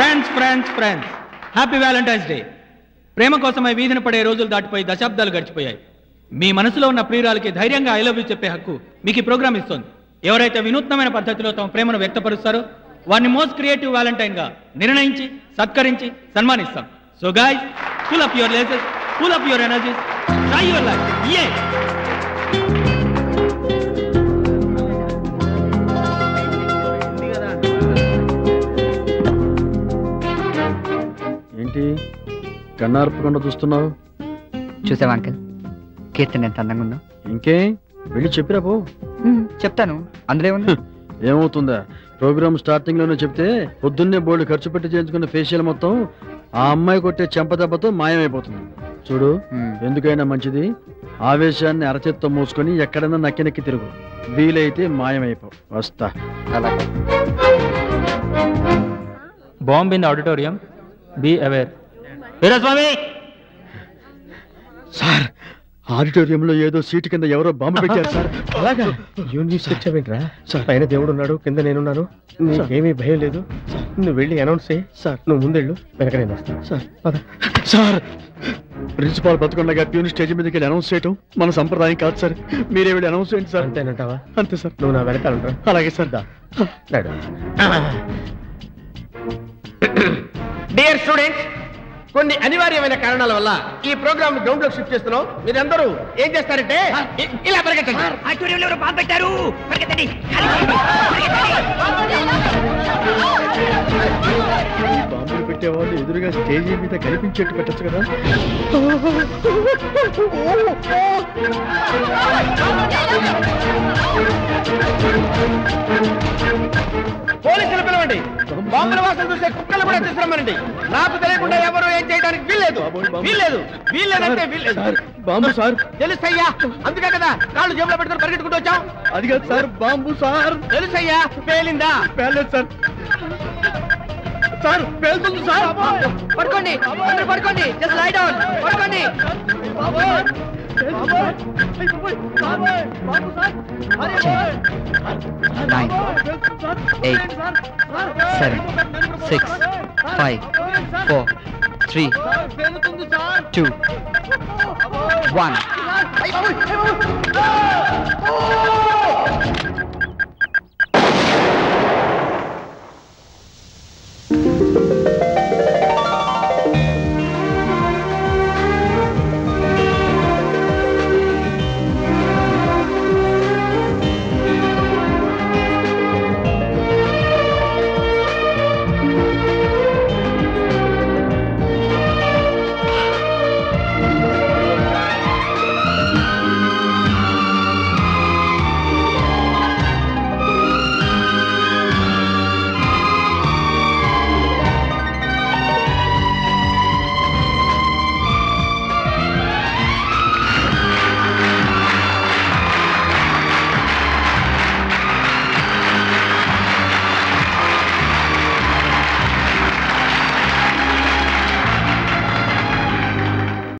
Friends friends friends. Happy Valentine's day ప్రేమ కోసమై వీధిన పడే రోజులు దాటిపోయి దశాబ్దాలు గడిచిపోయాయి. మీ మనసులో ఉన్న ప్రియురాలకి ధైర్యంగా ఐ లవ్ యూ చెప్పే హక్కు మీకు ఈ ప్రోగ్రామ్ ఇస్తోంది. ఎవరైతే వినూత్నమైన పద్ధతిలో తమ ప్రేమను వ్యక్తపరుస్తారో వారిని మోస్ట్ క్రియేటివ్ వ్యాలంటైన్గా నిర్ణయించి సత్కరించి సన్మానిస్తాం. So guys full up your laces full up your energies try your life ఏ కన్నార్పకుండా చూస్తున్నావు? చూసావా అంకుల్? కీర్తన ఎంత అందంగా ఉందో. ఇంకే? వెళ్ళి చెప్పిరా పో. చెప్తాను. అందులో ఉంది ఏమవుతుందా? ప్రోగ్రామ్ స్టార్టింగ్లోనే చెప్తే పొద్దున్నే బోర్డు ఖర్చు పెట్టి చేయించుకున్న ఫేషియల్ మొత్తం ఆ అమ్మాయి కొట్టే చెంపదెబ్బతో మాయమైపోతుంది. చూడు ఎందుకైనా మంచిది? ఆవేశాన్ని అరచేత్తో మూసుకొని ఎక్కడైనా నక్కి నక్కి తిరుగు. వీలైతే మాయమైపో. వస్తా. అలాగే bomb in auditorium. Be aware. Veeraswamy sir ఆడిటోరియంలో ఏదో సీటు కింద ఎవరో బాంబు పెట్టారు సార్. అలాగా? యూనిస్ పైన దేవుడు ఉన్నాడు కింద నేనున్నాను. నీకేమీ భయం లేదు. నువ్వు వెళ్ళి అనౌన్స్ చేయి. సార్. నువ్వు ముందెళ్ళు వెనక నేను వస్తాను సార్. సార్ ప్రిన్సిపాల్ బతుకుండగా ప్యూన్ స్టేజ్ మీదకి వెళ్ళి అనౌన్స్ చేయటం మన సంప్రదాయం కాదు సార్. మీరే వెళ్ళి అనౌన్స్ చేయండి సార్. అంతేనంటావా? అంతే సార్. నువ్వు నా వెనకాల ఉండరా అలాగే సార్. నాడు. డియర్ స్టూడెంట్స్ కొన్ని అనివార్యమైన కారణాల వల్ల ఈ ప్రోగ్రామ్ గ్రౌండ్లో షిఫ్ట్ చేస్తున్నాం. మీరందరూ ఏం చేస్తారంటే ఇలా పరిగెట్టండి. బాంబులు పెట్టేవాళ్ళు ఎదురుగా స్టేజీ మీద కనిపించేట్టు పెట్టచ్చు కదా? బాంబుల వాసన చూసే కుక్కలు కూడా తీసుకురమ్మనండి. నాకు తెలియకుండా ఎవరు ఏం చేయడానికి వీల్లేదు. వీల్లేదు. వీల్లేదంటే వీల్లేదు. బాంబు సార్ తెలుసయ్యా అందుకే కదా కాళ్ళు జేబులో పెట్టుకుని పరిగెట్టుకుంటూ వచ్చాం అది కాదు సార్ బాంబు సార్. తెలుసయ్యా పేలిందా? పేలేదు సార్. సార్ పేలుతుంది సార్. పడుకోండి. అందరూ పడుకోండి. జస్ట్ లై డౌన్ పడుకోండి. Nine eight seven six five four three two one